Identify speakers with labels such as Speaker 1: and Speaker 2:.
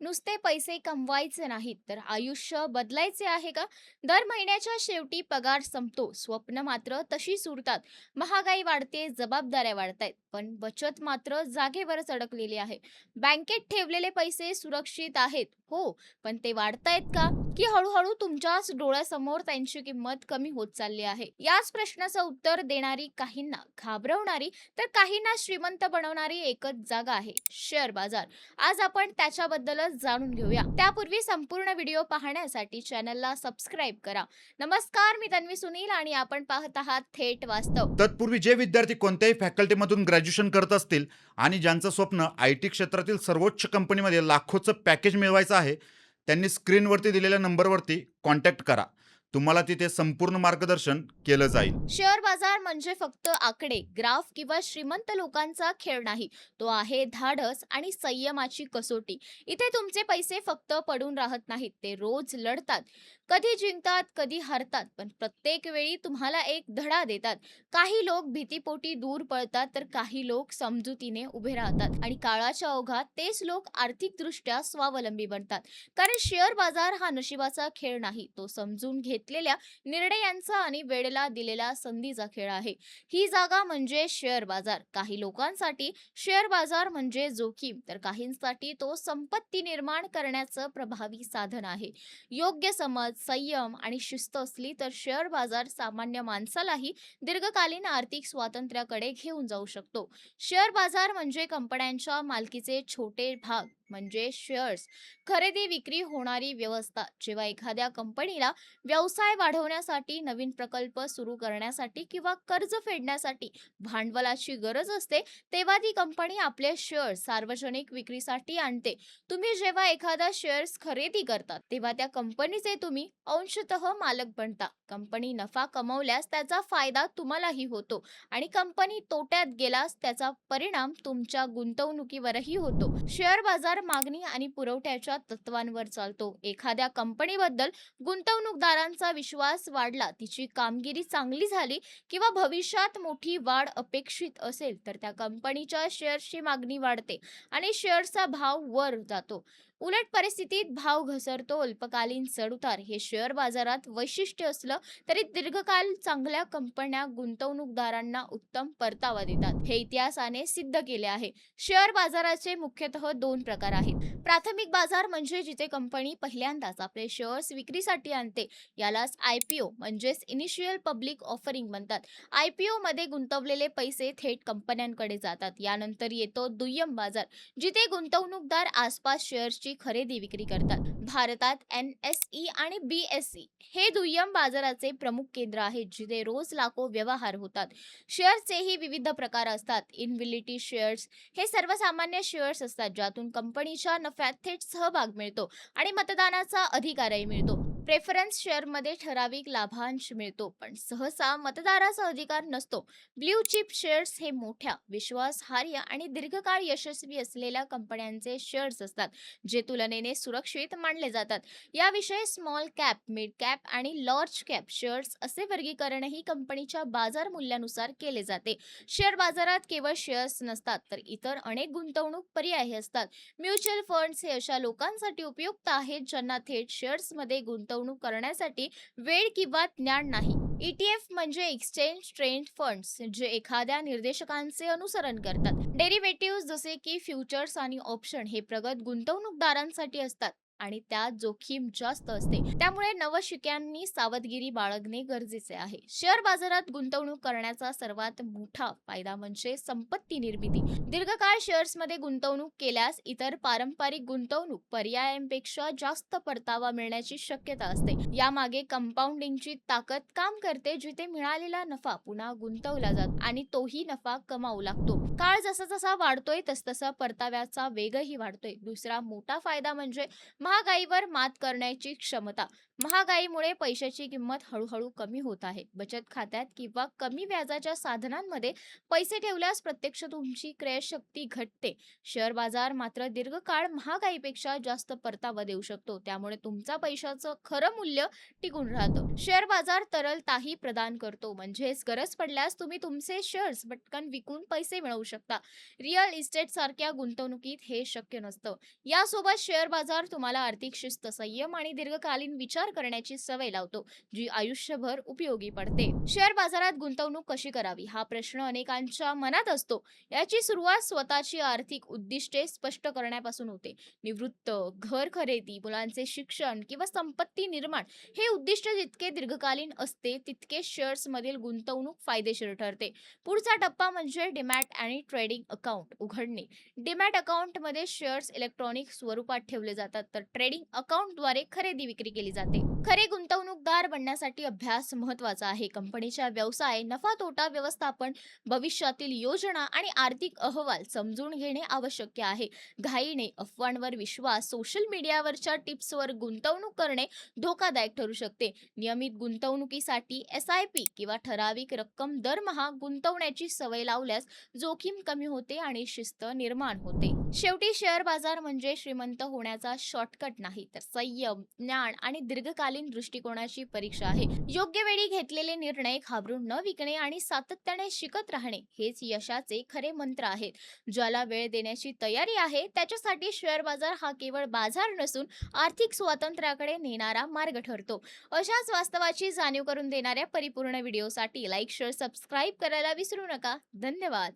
Speaker 1: नुसते पैसे कमवायचे नाहीत. तर आयुष्य बदलायचे आहे का? दर महिन्याच्या शेवटी पगार संपतो. स्वप्न मात्र तशीच उरतात. महागाई वाढते जबाबदाऱ्या वाढतायत. पण बचत मात्र जागेवरच अडकलेली आहे. बँकेत ठेवलेले पैसे सुरक्षित आहेत. हो पण ते वाढतायत का? की हळूहळू तुमच्याच डोळ्यासमोर त्यांची किंमत कमी होत चालली आहे? याच प्रश्नाचं उत्तर देणारी काहींना घाबरवणारी तर काहींना श्रीमंत बनवणारी एकच जागा आहे. शेअर बाजार. आज आपण त्याच्याबद्दलच जाणून घेऊया. त्यापूर्वी संपूर्ण व्हिडिओ पाहण्यासाठी चॅनलला सबस्क्राईब करा. नमस्कार मी तन्वी सुनील आणि आपण पाहत आहात थेट वास्तव.
Speaker 2: तत्पूर्वी जे विद्यार्थी कोणत्याही फॅकल्टीमधून ग्रॅज्युएशन करत असतील आणि ज्यांचं स्वप्न आय टी क्षेत्रातील सर्वोच्च कंपनीमध्ये लाखोचं पॅकेज मिळवायचं आहे त्यांनी स्क्रीनवरती दिलेल्या नंबरवरती कॉन्टॅक्ट करा. तुम्हाला तिथे संपूर्ण मार्गदर्शन केलं जाईल.
Speaker 1: शेअर बाजार म्हणजे फक्त आकडे ग्राफ किंवा श्रीमंत लोकांचा खेळ नाही. तो आहे धाडस आणि संयमाची कसोटी. इथे तुमचे पैसे फक्त पडून राहत नाहीत ते रोज लढतात. कधी जिंकतात कधी हरतात पण प्रत्येक वेळी तुम्हाला एक धडा देतात. काही लोक भीतीपोटी दूर पळतात तर काही लोक समजुतीने उभे राहतात. आणि काळाच्या ओघात तेच लोक आर्थिकदृष्ट्या स्वावलंबी बनतात. कारण शेअर बाजार हा नशिबाचा खेळ नाही तो समजून घेत घेतलेल्या निर्णयांचा आणि वेळेला दिलेला संधीचा खेळ आहे. ही जागा म्हणजे शेअर बाजार. काही लोकांसाठी शेअर बाजार म्हणजे जोखीम तर काहींसाठी तो संपत्ती निर्माण करण्याचं प्रभावी साधन आहे. योग्य समज संयम आणि शिस्त असली तर शेअर बाजार सामान्य माणसालाही दीर्घकालीन आर्थिक स्वातंत्र्याकडे घेऊन जाऊ शकतो. शेअर बाजार म्हणजे कंपन्यांच्या मालकीचे छोटे भाग म्हणजे शेअर्स. खरेदी विक्री होणारी व्यवस्था. जेव्हा एखाद्या कंपनीला व्यवसाय वाढवण्यासाठी नवीन प्रकल्प सुरू करण्यासाठी किंवा कर्ज फेडण्यासाठी भांडवलाची गरज असते तेव्हा ती कंपनी आपले शेअर्स सार्वजनिक विक्रीसाठी आणते. तुम्ही जेव्हा एखादा शेअर्स खरेदी करता तेव्हा त्या कंपनीचे तुम्ही अंशतः मालक बनता. कंपनी नफा कमवल्यास त्याचा फायदा तुम्हालाही होतो आणि कंपनी तोट्यात गेल्यास त्याचा परिणाम तुमच्या गुंतवणुकीवरही होतो. शेअर बाजार मागणी आणि पुरवठ्याच्या तत्वांवर चालतो. एखाद्या कंपनीबद्दल गुंतवणूकदारांचा विश्वास वाढला तिची कामगिरी चांगली झाली किंवा भविष्यात मोठी वाढ अपेक्षित असेल तर त्या कंपनीच्या शेअर्सची मागणी वाढते आणि शेअर्सचा भाव वर जातो. उलट परिस्थितीत भाव घसरतो अल्पकालीन चढउतार हे शेअर बाजारात वैशिष्ट्य असलं तरी दीर्घकाल चांगल्या कंपन्या गुंतवणूकदारांना उत्तम परतावा देतात. हे इतिहासाने सिद्ध केले आहे. शेअर बाजाराचे मुख्यतः दोन प्रकार आहेत. प्राथमिक बाजार म्हणजे जिथे कंपनी पहिल्यांदाच आपले शेअर्स विक्रीसाठी आणते यालाच आय पी ओ म्हणजेच इनिशियल पब्लिक ऑफरिंग म्हणतात. आय पी ओमध्ये गुंतवलेले पैसे थेट कंपन्यांकडे जातात. यानंतर येतो दुय्यम बाजार जिथे गुंतवणूकदार आसपास शेअर्सची खरेदी विक्री करतात. भारतात एन एस ई आणि बी एस ई हे दुय्यम बाजाराचे प्रमुख केंद्र आहेत जिथे रोज लाखो व्यवहार होतात. शेअर्सचेही विविध प्रकार असतात. इनविलिटी शेअर्स हे सर्वसामान्य शेअर्स असतात ज्यातून कंपनीच्या नफ्यात थेट सहभाग मिळतो आणि मतदानाचा अधिकारही मिळतो. प्रेफरन्स शेअरमध्ये ठराविक लाभांश मिळतो पण सहसा मतदाराचा अधिकार नसतो. ब्ल्यू चिप शेअर्स हे मोठ्या विश्वासार्ह आणि दीर्घकाळ यशस्वी असलेल्या कंपन्यांचे शेअर्स असतात जे तुलनेने सुरक्षित मानले जातात. याविषयी स्मॉल कॅप मिड कॅप आणि लार्ज कॅप शेअर्स असे वर्गीकरणही कंपनीच्या बाजार मूल्यानुसार केले जाते. शेअर बाजारात केवळ शेअर्स नसतात तर इतर अनेक गुंतवणूक पर्याय असतात. म्युच्युअल फंड्स हे अशा लोकांसाठी उपयुक्त आहेत ज्यांना थेट शेअर्समध्ये गुंतवणूक करण्यासाठी वेळ किंवा ज्ञान नाही. ETF म्हणजे एक्सचेंज ट्रेंड फंड्स जे एखाद्या निर्देशकांचे अनुसरण करतात. डेरिव्हेटिव्ह जसे की फ्युचर्स आणि ऑप्शन हे प्रगत गुंतवणूकदारांसाठी असतात. आणि त्यात जोखीम जास्त असते. त्यामुळे नवशिक्यांनी सावधगिरी बाळगणे गरजेचे आहे. शेअर बाजारात गुंतवणूक करण्याचा सर्वात मोठा फायदा म्हणजे संपत्ती निर्मिती. दीर्घकाळ शेअर्समध्ये गुंतवणूक केल्यास इतर पारंपरिक गुंतवणूक पर्यायांपेक्षा जास्त परतावा मिळण्याची शक्यता असते. यामागे कंपाऊंडिंगची ताकद काम करते जिथे मिळालेला नफा पुन्हा गुंतवला जातो आणि तोही नफा कमावू लागतो. काळ जसा जसा वाढतोय तसतसा परताव्याचा वेगही वाढतोय. दुसरा मोठा फायदा म्हणजे महागाईवर मात करण्याची क्षमता. महागाईमुळे पैशाची किंमत हळूहळू कमी होत आहे. बचत खात्यात किंवा कमी व्याजाच्या साधनांमध्ये पैसे ठेवल्यास प्रत्यक्ष तुमची क्रयशक्ती घटते. शेअर बाजार मात्र दीर्घकाळ महागाईपेक्षा जास्त परतावा देऊ शकतो. त्यामुळे तुमचा पैशाचं खरं मूल्य टिकून राहतं. शेअर बाजार तरलताही प्रदान करतो. म्हणजेच गरज पडल्यास तुम्ही तुमचे शेअर्स पटकन विकून पैसे मिळवू शकता. रिअल इस्टेट सारख्या गुंतवणुकीत हे शक्य नसतं. यासोबत शेअर बाजार तुम्हाला आर्थिक शिस्त संयम आणि दीर्घकालीन विचार करण्याची सवय लावतो जी आयुष्यभर उपयोगी पडते. शेअर बाजारात गुंतवणूक कशी करावी? हा प्रश्न अनेकांच्या मनात असतो. याची सुरुवात स्वतःची आर्थिक उद्दिष्टे स्पष्ट करण्यापासून होते. निवृत्त घर खरेदी मुलांचे शिक्षण किंवा संपत्ती निर्माण हे उद्दिष्ट जितके दीर्घकालीन असते तितके शेअर्स मधील गुंतवणूक फायदेशीर ठरते. पुढचा टप्पा म्हणजे डिमॅट आणि ट्रेडिंग अकाउंट उघडणे. डिमॅट अकाउंटमध्ये शेअर्स इलेक्ट्रॉनिक स्वरूपात ठेवले जातात तर ट्रेडिंग अकाउंटद्वारे खरेदी विक्री केली जाते. खरे गुंतवणूकदार बनण्यासाठी अभ्यास महत्त्वाचा आहे. कंपनीच्या व्यवसाय नफा तोटा व्यवस्थापन भविष्यातील योजना आणि आर्थिक अहवाल समजून घेणे आवश्यक आहे. घाईने अफवांवर विश्वास सोशल मीडियावरच्या टिप्सवर गुंतवणूक करणे धोकादायक ठरू शकते. नियमित गुंतवणुकीसाठी एस आय पी किंवा ठराविक रक्कम दरमहा गुंतवण्याची सवय लावल्यास जोखीम कमी होते आणि शिस्त निर्माण होते. शेवटी शेअर बाजार म्हणजे श्रीमंत होण्याचा शॉर्टकट नाही तर संयम ज्ञान आणि दीर्घकालीन दृष्टिकोनाची परीक्षा आहे. योग्य वेळी घेतलेले निर्णय घाबरून न विकणे आणि सातत्याने शिकत राहणे हेच यशाचे खरे मंत्र आहेत. ज्याला वेळ देण्याची तयारी आहे त्याच्यासाठी शेअर बाजार हा केवळ बाजार नसून आर्थिक स्वातंत्र्याकडे नेणारा मार्ग ठरतो. अशाच वास्तवाची जाणीव करून देणाऱ्या परिपूर्ण व्हिडिओसाठी लाईक शेअर सबस्क्राईब करायला विसरू नका. धन्यवाद.